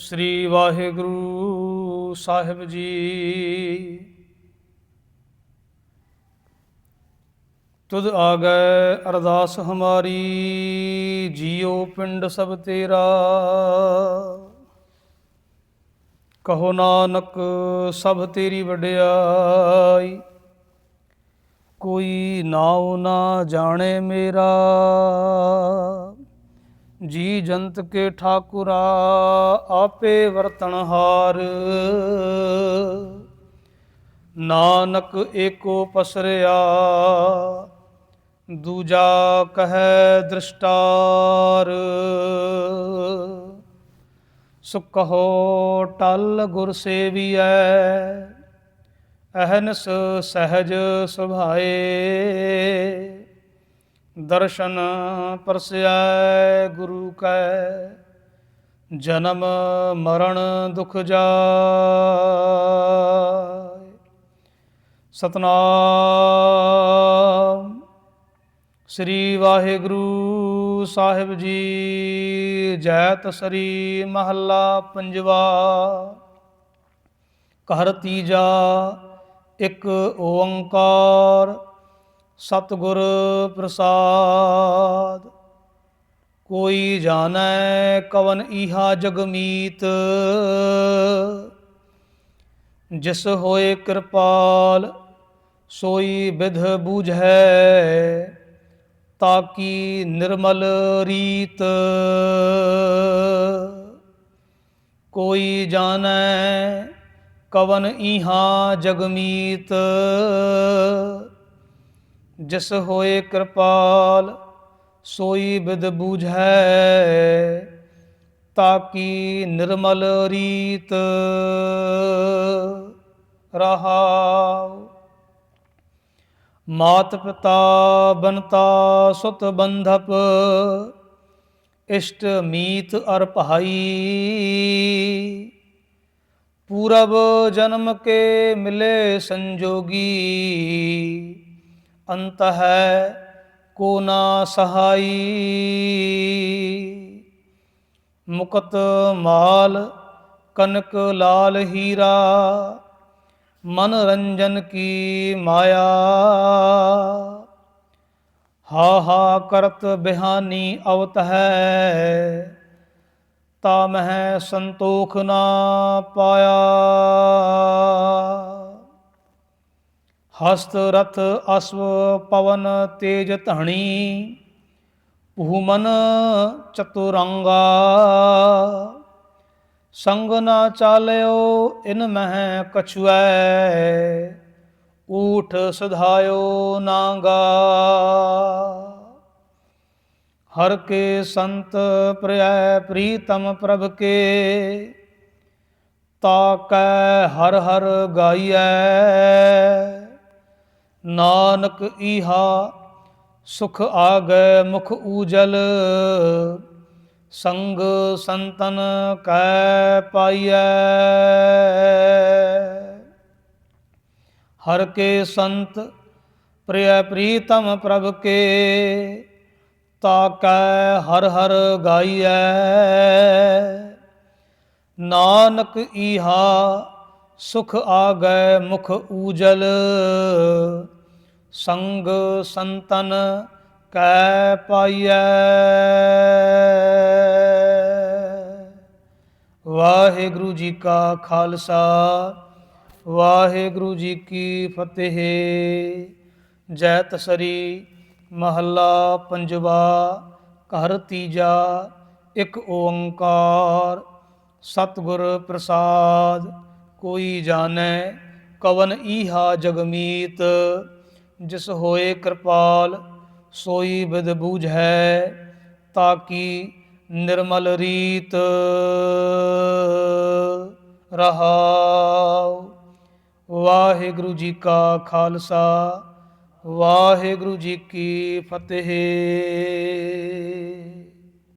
ਸ੍ਰੀ ਵਾਹਿਗੁਰੂ ਸਾਹਿਬ ਜੀ। ਤੁਧ ਆਗੈ ਅਰਦਾਸ ਹਮਾਰੀ ਜੀਉ ਪਿੰਡ ਸਭ ਤੇਰਾ। ਕਹੋ ਨਾਨਕ, ਸਭ ਤੇਰੀ ਵਡਿਆਈ। ਕੋਈ ਨਾਉ ਨਾ ਜਾਣੇ ਮੇਰਾ। ਜੀ ਜੰਤ ਕੇ ਠਾਕੁਰਾ ਆਪੇ ਵਰਤਣਹਾਰ ਨਾਨਕ ਏਕੋ ਪਸਰਿਆ, ਦੂਜਾ ਕਹੈ ਦ੍ਰਿਸ਼ਟਾਰ। ਸੁ ਟਲ ਗੁਰ ਸੇਵੀਐ, ਅਹਨਸ ਸਹਜ ਸੁਭਾਏ। ਦਰਸ਼ਨ ਪਰਸੈ ਗੁਰੂ ਕੈ, ਜਨਮ ਮਰਨ ਦੁਖ ਜਾਏ। ਸਤਨਾਮ। ਸ੍ਰੀ ਵਾਹਿਗੁਰੂ ਸਾਹਿਬ ਜੀ, ਜੈਤ ਸ੍ਰੀ ਮਹੱਲਾ ਪੰਜਵਾ। ਘਰ ਤੀਜਾ, ਇੱਕ ਓੰਕਾਰ। ਸਤਿਗੁਰ ਪ੍ਰਸਾਦ। ਕੋਈ ਜਾਣੈ ਕਵਨ ਈਹਾ ਜਗਮੀਤ ਜਿਸ ਹੋਏ ਕਿਰਪਾਲ, ਸੋਈ ਵਿਧ ਬੂਝੈ। ਤਾਕੀ ਨਿਰਮਲ ਰੀਤ। ਕੋਈ ਜਾਣੈ ਕਵਨ ਈਹਾ ਜਗਮੀਤ ਜਿਸ ਹੋਏ ਕਿਰਪਾਲ, ਸੋਈ ਬਿਦ ਬੂਝੈ, ਤਾਕੀ ਨਿਰਮਲ ਰੀਤ ਰਹਾਉ। ਮਾਤ ਪਿਤਾ ਬਨਤਾ ਸੁਤ ਬੰਧਪ, ਇਸ਼ਟ ਮੀਤ ਅਰ ਭਾਈ। ਪੂਰਬ ਜਨਮ ਕੇ ਮਿਲੇ ਸੰਜੋਗੀ ਅੰਤ ਹੈ, ਕੋ ਨਾ ਸਹਾਈ। ਮੁਕਤ ਮਾਲ, ਕਨਕ ਲਾਲ ਹੀਰਾ ਮਨ ਰੰਜਨ ਕੀ ਮਾਇਆ। ਹਾ ਹਾ ਕਰਤ ਬਿਹਾਨੀ ਅਵਤ ਹੈ, ਤਾ ਮਹਿ ਸੰਤੋਖ ਨਾ ਪਾਇਆ। ਹਸਤ ਰਥ ਅਸਵ ਪਵਨ ਤੇਜ ਧਣੀ, ਭੂਮਨ ਚਤੁਰੰਗਾ। ਸੰਗ ਨਾ ਚਾਲਿਓ, ਇਨ ਮਹਿ ਕਛੁਐ, ਊਠ ਸੁਧਾਇਓ ਨਾਗਾ। ਹਰ ਕੇ ਸੰਤ ਪ੍ਰਿਐ ਪ੍ਰੀਤਮ ਪ੍ਰਭ ਕੇ ਤਾਕੈ ਹਰ ਹਰ ਗਾਈਐ। ਨਾਨਕ ਈਹਾ, ਸੁਖ ਆਗੈ ਮੁਖ ਊਜਲ। ਸੰਗ ਸੰਤਨ ਕੈ ਪਾਈਐ। ਹਰ ਕੇ ਸੰਤ ਪ੍ਰਿਯ ਪ੍ਰੀਤਮ ਪ੍ਰਭ ਕੇ, ਤਾ ਕੈ ਹਰ ਹਰ ਗਾਈਐ। ਨਾਨਕ ਈਹਾ ਸੁਖ ਆ ਗਏ ਮੁਖ ਊਜਲ, ਸੰਗ ਸੰਤਨ ਕੈ ਪਾਈਐ। ਵਾਹਿਗੁਰੂ ਜੀ ਕਾ ਖਾਲਸਾ, ਵਾਹਿਗੁਰੂ ਜੀ ਕੀ ਫਤਿਹ। ਜੈ ਤਸਰੀ ਮਹੱਲਾ ਪੰਜਵਾ, ਘਰ ਤੀਜਾ, ਇੱਕ ਓੰਕਾਰ, ਸਤਿਗੁਰ ਪ੍ਰਸਾਦ। ਕੋਈ ਜਾਣੈ, ਕਵਨ ਈਹਾ ਜਗਮੀਤ, ਜਿਸ ਹੋਏ ਕਿਰਪਾਲ, ਸੋਈ ਬਿਦ ਬੂਝੈ ਤਾਕੀ ਨਿਰਮਲ ਰੀਤ ਰਹਾਉ। ਵਾਹਿਗੁਰੂ ਜੀ ਕਾ ਖਾਲਸਾ, ਵਾਹਿਗੁਰੂ ਜੀ ਕੀ ਫਤਿਹ।